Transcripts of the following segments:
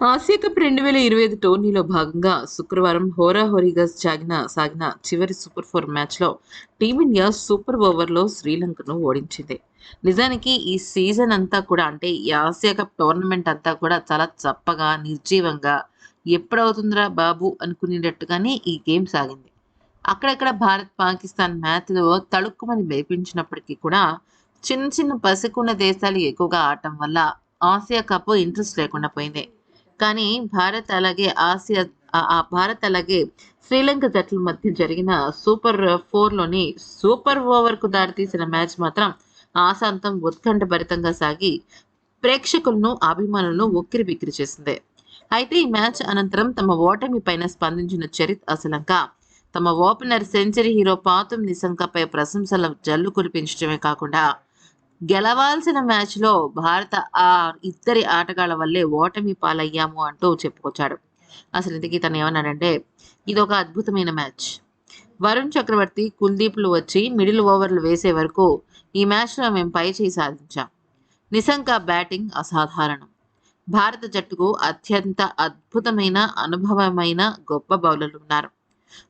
Asia cup రెండు వేల ఇరవై ఐదు టోర్నీలో భాగంగా శుక్రవారం హోరాహోరీగా సాగిన సాగిన చివరి సూపర్ ఫోర్ మ్యాచ్లో టీమిండియా సూపర్ ఓవర్లో శ్రీలంకను ఓడించింది. నిజానికి ఈ సీజన్ అంతా కూడా అంటే ఈ ఆసియా కప్ టోర్నమెంట్ అంతా కూడా చాలా చప్పగా నిర్జీవంగా ఎప్పుడవుతుందిరా బాబు అనుకునేటట్టుగానే ఈ గేమ్ సాగింది. అక్కడక్కడ భారత్ పాకిస్తాన్ మ్యాచ్లో తళుక్కుమని వేపించినప్పటికీ కూడా చిన్న చిన్న పసికున్న దేశాలు ఎక్కువగా ఆడటం వల్ల ఆసియా కప్ ఇంట్రెస్ట్ లేకుండా పోయింది. కానీ భారత్ అలాగే ఆసియా భారత్ అలాగే శ్రీలంక జట్ల మధ్య జరిగిన సూపర్ ఫోర్లోని సూపర్ ఓవర్కు దారితీసిన మ్యాచ్ మాత్రం ఆశాంతం ఉత్కంఠభరితంగా సాగి ప్రేక్షకులను అభిమానులను ఉక్కిరి బిక్కిరి చేసింది. అయితే ఈ మ్యాచ్ అనంతరం తమ ఓటమి పైన స్పందించిన చరిత్ అసలంక. తమ ఓపెనర్ సెంచరీ హీరో పాతం నిశంకపై ప్రశంసల జల్లు కురిపించడమే కాకుండా గెలవాల్సిన మ్యాచ్లో భారత ఆ ఇద్దరి ఆటగాళ్ళ వల్లే ఓటమి పాలయ్యాము అంటూ చెప్పుకొచ్చాడు. అసలు ఇంతకీ తను ఏమన్నాడంటే ఇది ఒక అద్భుతమైన మ్యాచ్. వరుణ్ చక్రవర్తి కుల్దీప్లు వచ్చి మిడిల్ ఓవర్లు వేసే వరకు ఈ మ్యాచ్లో మేము పై చేయి సాధించాం. నిశంక బ్యాటింగ్ అసాధారణం. భారత జట్టుకు అత్యంత అద్భుతమైన అనుభవమైన గొప్ప బౌలర్లు ఉన్నారు.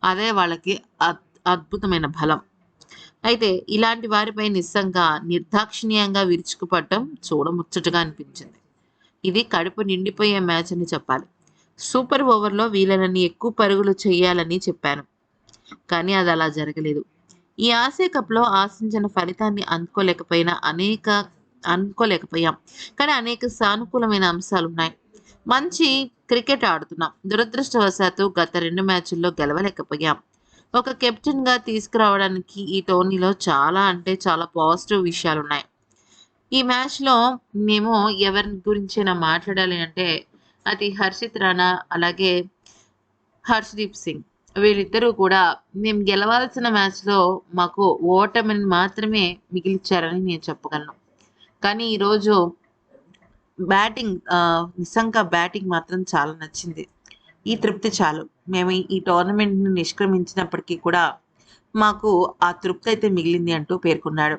అదే వాళ్ళకి అద్- అద్భుతమైన బలం. అయితే ఇలాంటి వారిపై నిస్సంగా నిర్దాక్షిణ్యంగా విరుచుకుపడటం చూడముచ్చటగా అనిపించింది. ఇది కడుపు నిండిపోయే మ్యాచ్ అని చెప్పాలి. సూపర్ ఓవర్లో వీళ్ళని ఎక్కువ పరుగులు చేయాలని చెప్పాను. కానీ అది అలా జరగలేదు. ఈ ఆసియా కప్లో ఆశించిన ఫలితాన్ని అందుకోలేకపోయినా అనేక అనుకోలేకపోయాం. కానీ అనేక సానుకూలమైన అంశాలు ఉన్నాయి. మంచి క్రికెట్ ఆడుతున్నాం. దురదృష్టవశాత్తు గత రెండు మ్యాచ్ల్లో గెలవలేకపోయాం. ఒక కెప్టెన్గా తీసుకురావడానికి ఈ టోర్నీలో చాలా అంటే చాలా పాజిటివ్ విషయాలు ఉన్నాయి ఈ మ్యాచ్లో మేము ఎవరి గురించైనా మాట్లాడాలి అంటే అది హర్షిత్ రాణా అలాగే హర్షదీప్ సింగ్. వీళ్ళిద్దరూ కూడా మేము గెలవాల్సిన మ్యాచ్లో మాకు ఓటమిని మాత్రమే మిగిలిచ్చారని నేను చెప్పగలను. కానీ ఈరోజు బ్యాటింగ్ నిజంగా బ్యాటింగ్ మాత్రం చాలా నచ్చింది. ఈ తృప్తి చాలు. మేము ఈ- టోర్నమెంట్ని నిష్క్రమించినప్పటికీ కూడా మాకు ఆ తృప్తి అయితే మిగిలింది అంటూ పేర్కొన్నాడు.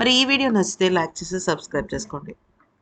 మరి ఈ వీడియో నచ్చితే లైక్ చేసి సబ్స్క్రైబ్ చేసుకోండి.